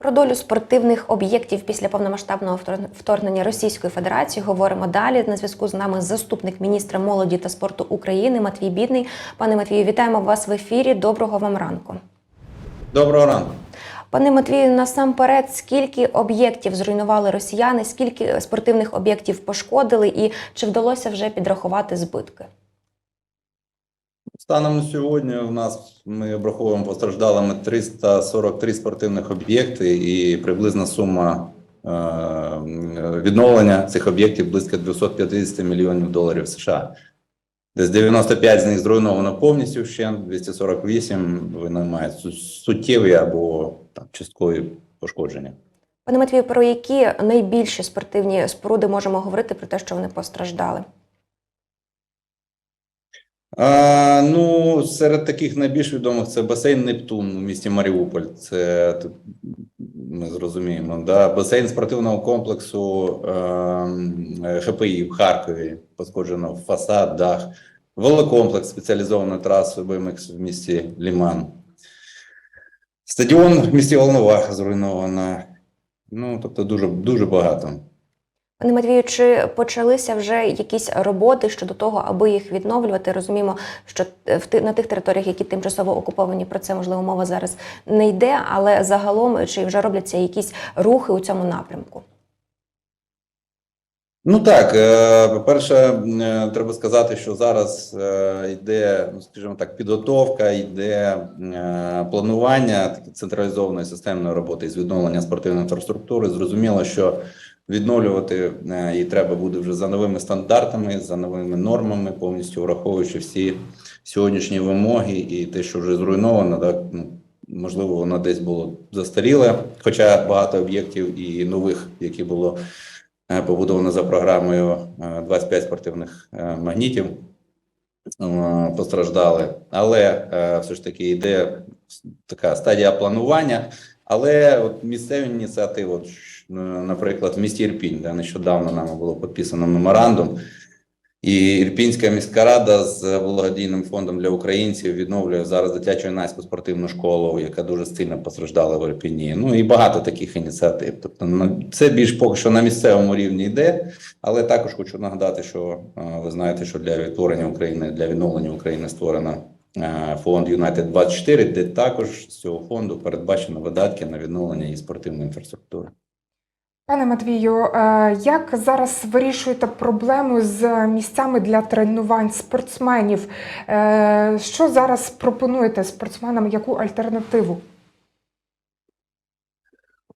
Про долю спортивних об'єктів після повномасштабного вторгнення Російської Федерації говоримо далі. На зв'язку з нами заступник міністра молоді та спорту України Матвій Бідний. Пане Матвію, вітаємо вас в ефірі. Доброго вам ранку. Доброго ранку. Пане Матвію, насамперед, скільки об'єктів зруйнували росіяни, скільки спортивних об'єктів пошкодили, і чи вдалося вже підрахувати збитки? Станом на сьогодні у нас ми обраховуємо постраждалими 343 спортивних об'єкти і приблизна сума е, відновлення цих об'єктів близько 250 мільйонів доларів США. Десь 95 з них зруйновано повністю ще, 248 вони мають суттєві або там, часткові пошкодження. Пане Матвію, про які найбільші спортивні споруди можемо говорити про те, що вони постраждали? А, ну, серед таких найбільш відомих це басейн Нептун у місті Маріуполь. Це ми зрозуміємо. Да? Басейн спортивного комплексу е, ХПІ в Харкові. Пошкоджено фасад, дах, велокомплекс спеціалізованої траси BMX в місті Ліман. Стадіон в місті Волноваха зруйновано. Ну, тобто, дуже, дуже багато. Пане Матвію, чи почалися вже якісь роботи щодо того, аби їх відновлювати? Розуміємо, що в ти- на тих територіях, які тимчасово окуповані, про це можливо мова зараз не йде, але загалом чи вже робляться якісь рухи у цьому напрямку? Ну так, е, по-перше, е, треба сказати, що зараз е, йде, ну скажімо так, підготовка, йде е, планування централізованої системної роботи з відновлення спортивної інфраструктури. Зрозуміло, що відновлювати е, її треба буде вже за новими стандартами, за новими нормами, повністю враховуючи всі сьогоднішні вимоги і те, що вже зруйновано, так ну можливо, воно десь було застаріле, хоча багато об'єктів і нових, які було е, побудовано за програмою е, 25 спортивних е, магнітів, е, постраждали. Але все ж таки йде така стадія планування. Але от місцеві ініціативи, наприклад, в місті Ірпінь, де нещодавно нами було підписано меморандум, і Ірпінська міська рада з благодійним фондом для українців відновлює зараз дитячу юнацьку спортивну школу, яка дуже сильно постраждала в Ірпіні. Ну і багато таких ініціатив. Тобто на- це більш поки що на місцевому рівні йде, але також хочу нагадати, що е, ви знаєте, що для відтворення України, для відновлення України створено е, фонд Юнайтед 24 де також з цього фонду передбачено видатки на відновлення її спортивної інфраструктури. Пане Матвію, е, як зараз вирішуєте проблему з місцями для тренувань спортсменів? Е, Що зараз пропонуєте спортсменам? Яку альтернативу?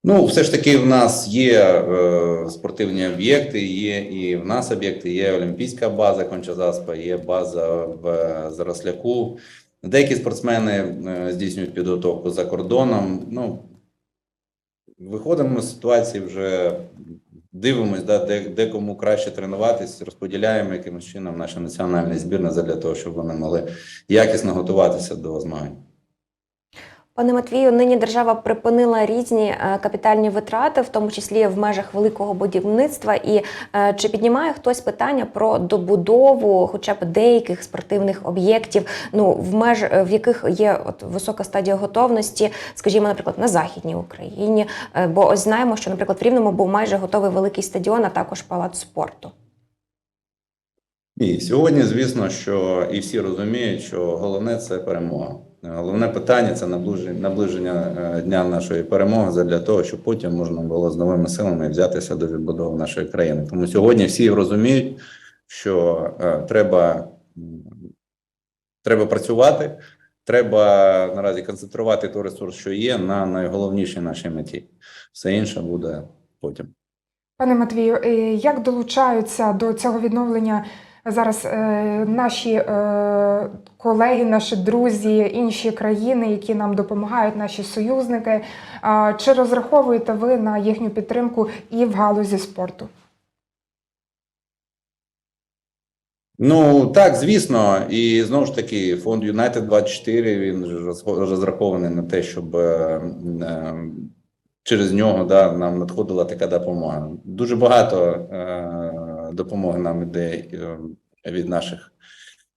Ну, все ж таки, в нас є е, спортивні об'єкти, є і в нас об'єкти, є Олімпійська база Кончазаспа, є база в Заросляку. Деякі спортсмени здійснюють підготовку за кордоном. Ну, виходимо з ситуації вже дивимось, да, де, де кому краще тренуватись, розподіляємо якимось чином наша національна збірна для того, щоб вони могли якісно готуватися до змагань. Пане Матвію, нині держава припинила різні е, капітальні витрати, в тому числі в межах великого будівництва. І е, чи піднімає хтось питання про добудову, хоча б деяких спортивних об'єктів, ну в меж в яких є от висока стадія готовності, скажімо, наприклад, на західній Україні? Е, Бо ось знаємо, що, наприклад, в Рівному був майже готовий великий стадіон, а також палац спорту. Ні, сьогодні, звісно, що і всі розуміють, що головне це перемога. Головне питання це наближення, наближення е, дня нашої перемоги для того, щоб потім можна було з новими силами взятися до відбудови нашої країни. Тому сьогодні всі розуміють, що е, треба, треба працювати, треба наразі концентрувати той ресурс, що є, на найголовнішій нашій меті. Все інше буде потім. Пане Матвію, е, як долучаються до цього відновлення зараз е, наші е, колеги, наші друзі, інші країни, які нам допомагають, наші союзники? А Чи розраховуєте ви на їхню підтримку і в галузі спорту? Ну так, звісно, і знову ж таки, фонд Юнайтед 24 він розрахований на те, щоб е, е, через нього да, нам надходила така допомога. Дуже багато допомоги нам іде е, від наших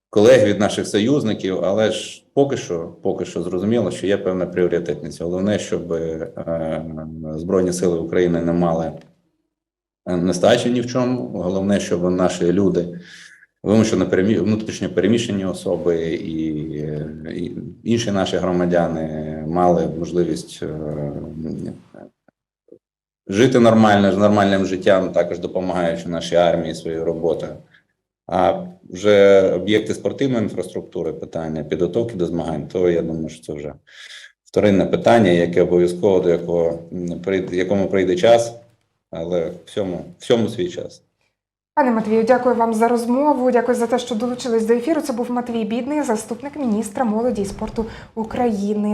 колег, від наших союзників, але ж поки що, поки що зрозуміло, що є певна пріоритетність. Головне, щоб е, Збройні Сили України не мали нестачі ні в чому. Головне, щоб наші люди, вимушено перемі... внутрішньо переміщені особи і, е, і інші наші громадяни мали можливість жити нормально, з нормальним життям, також допомагаючи нашій армії своєю роботою. А вже об'єкти спортивної інфраструктури, питання підготовки до змагань, то я думаю, що це вже вторинне питання, яке обов'язково до якого якому прийде час, але всьому, всьому свій час. Пане Матвію, дякую вам за розмову. Дякую за те, що долучились до ефіру. Це був Матвій Бідний, заступник міністра молоді і спорту України.